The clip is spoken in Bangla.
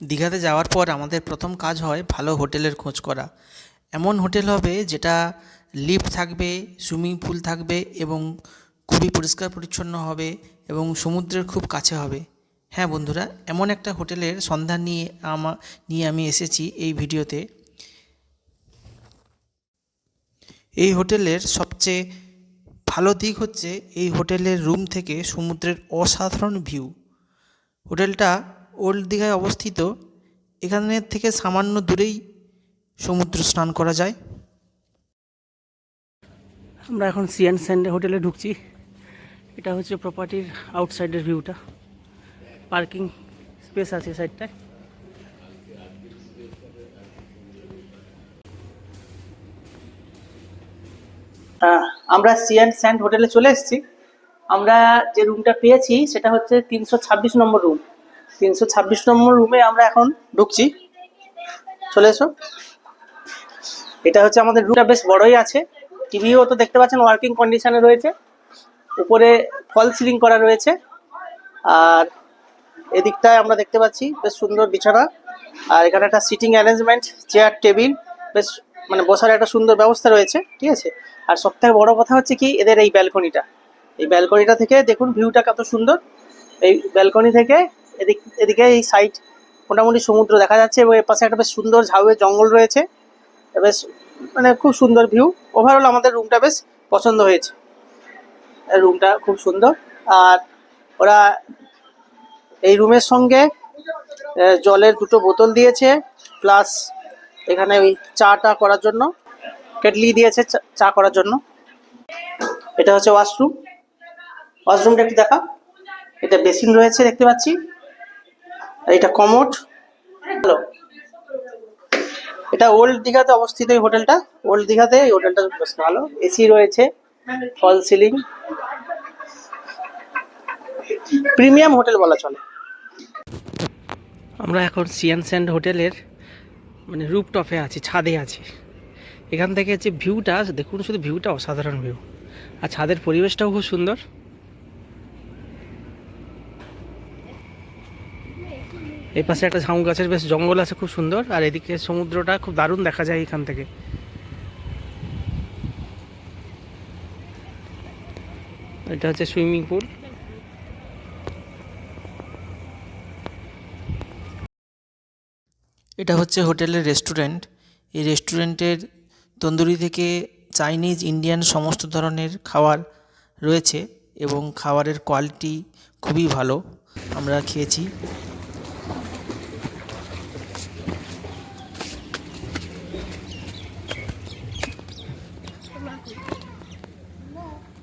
দীঘাতে যাওয়ার পর আমাদের প্রথম কাজ হয় ভালো হোটেলের খোঁজ করা। এমন হোটেল হবে যেটা লিফট থাকবে, সুইমিং পুল থাকবে এবং খুবই পরিষ্কার পরিচ্ছন্ন হবে এবং সমুদ্রের খুব কাছে হবে। হ্যাঁ বন্ধুরা, এমন একটা হোটেলের সন্ধান নিয়ে আমা, নিয়ে আমি এসেছি এই ভিডিওতে। এই হোটেলের সবচেয়ে ভালো দিক হচ্ছে এই হোটেলের রুম থেকে সমুদ্রের অসাধারণ ভিউ। হোটেলটা ওল্ড দীঘায় অবস্থিত এখানের থেকে সামান্য দূরেই সমুদ্র স্নান করা যায়। আমরা এখন সিয়ান স্যান্ড হোটেলে ঢুকছি। এটা হচ্ছে প্রপার্টির আউটসাইডের ভিউটা পার্কিং স্পেস আছে সাইডটায় আমরা সিয়ান স্যান্ড হোটেলে চলে এসেছি। আমরা যে রুমটা পেয়েছি সেটা হচ্ছে তিনশো ছাব্বিশ নম্বর রুম তিনশো ছাব্বিশ নম্বর রুমে আমরা এখন ঢুকছি। চলে এসো। এটা হচ্ছে আমাদের রুমটা বেশ বড়ই আছে। টিভিও তো দেখতে পাচ্ছেন ওয়ার্কিং কন্ডিশনে রয়েছে। উপরে ফল সিলিং করা রয়েছে। আর এদিকটায় আমরা দেখতে পাচ্ছি, বেশ সুন্দর বিছানা। আর এখানে একটা সিটিং অ্যারেঞ্জমেন্ট চেয়ার টেবিল বেশ মানে বসার একটা সুন্দর ব্যবস্থা রয়েছে, ঠিক আছে? আর সব থেকে বড় কথা হচ্ছে কি, এদের এই ব্যালকনিটা এই ব্যালকনিটা থেকে দেখুন ভিউটা কত সুন্দর। এই ব্যালকনি থেকে এদিক, এদিকে এই সাইড মোটামুটি সমুদ্র দেখা যাচ্ছে এবং এর পাশে একটা বেশ সুন্দর ঝাউয়ের জঙ্গল রয়েছে। বেশ মানে খুব সুন্দর ভিউ ওভারঅল আমাদের রুমটা বেশ পছন্দ হয়েছে। রুমটা খুব সুন্দর। আর ওরা এই রুমের সঙ্গে জলের দুটো বোতল দিয়েছে প্লাস এখানে ওই চাটা করার জন্য, কেটলি দিয়েছে চা করার জন্য। এটা হচ্ছে ওয়াশরুম ওয়াশরুমটা একটু দেখা। এটা বেসিন রয়েছে, দেখতে পাচ্ছি। এটা কমোট হ্যালো। এটা ওল্ড দীঘাতে অবস্থিত এই হোটেলটা। ওল্ড দীঘাতে এই হোটেলটা বেশ ভালো। এসি রয়েছে, ফল সিলিং। প্রিমিয়াম হোটেল বলা চলে। আমরা এখন সিয়ান স্যান্ড হোটেলের মানে রুপটপে আছি, ছাদে আছি। এখান থেকে যে ভিউটা, দেখুন শুধু ভিউটা, অসাধারণ ভিউ। আর ছাদের পরিবেশটাও খুব সুন্দর। এই পাশে একটা ঝাউ গাছের বেশ জঙ্গল আছে, খুব সুন্দর। আর এদিকে সমুদ্রটা খুব দারুণ দেখা যায় এখান থেকে। এটা হচ্ছে সুইমিং পুল। এটা হচ্ছে হোটেলের রেস্টুরেন্ট। এই রেস্টুরেন্টের তন্দুরি থেকে চাইনিজ, ইন্ডিয়ান সমস্ত ধরনের খাবার রয়েছে এবং খাবারের কোয়ালিটি খুবই ভালো। আমরা খেয়েছি। 네.